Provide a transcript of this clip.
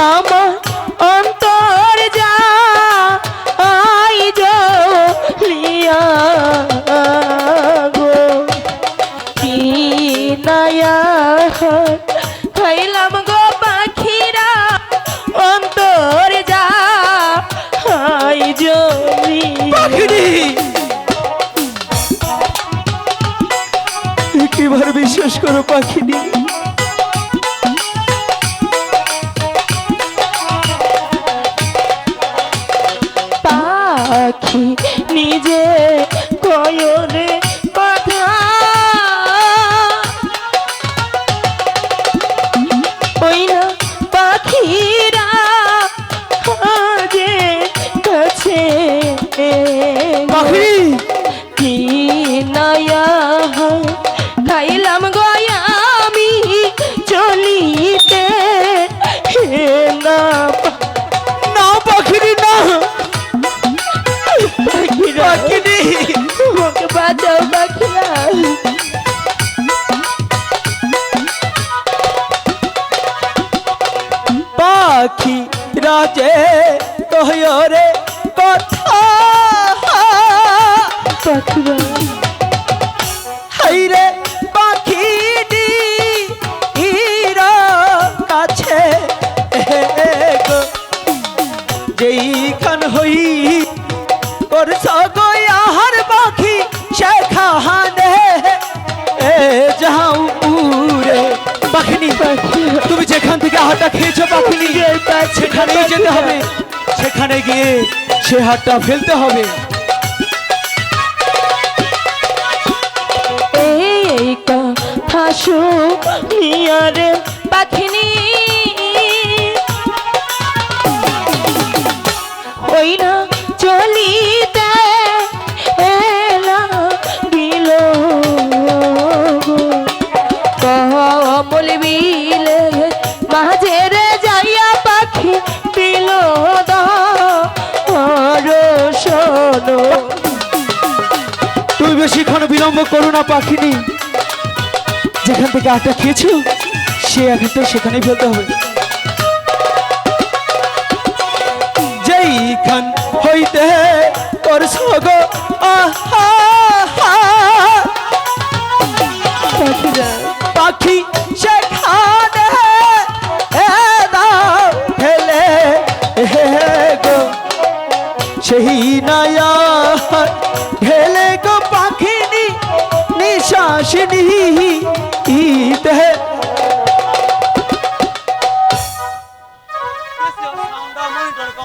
আমার অন্তর যা, আই জলিয়া গো। কি নয়া খাইলাম গো পাখিরা, অন্তর যা, আই জলি কীভাবে পাখিনি। নিজে কয়রে কথা ওই না পাখিরা যে কাছে পাখিনি কি নয়া বাঁচাও পাখিরা পাখি রাজে কহরে কথা। পাখিরা হাইরে পাখি ইরা কাছে। যেইখান হই করছ গয়াহার যাও পাখিনি তুমি যেখান থেকে আহারটা খেয়েছো পাখিনি সেখানেই যেতে হবে সেখানে গিয়ে সে হাতটা ফেলতে হবে এই পাখিনি ওই না চলিতে বেশিক্ষণ বিলম্ব করো না পাখিনি। যেখান থেকে আটটা খেয়েছো সে এখন তো সেখানেই ফেলতে হবে। যেইখান হইতে তোর সগ পাখি সেখানে সেই নায়া নিশ্বাসিনী ইতে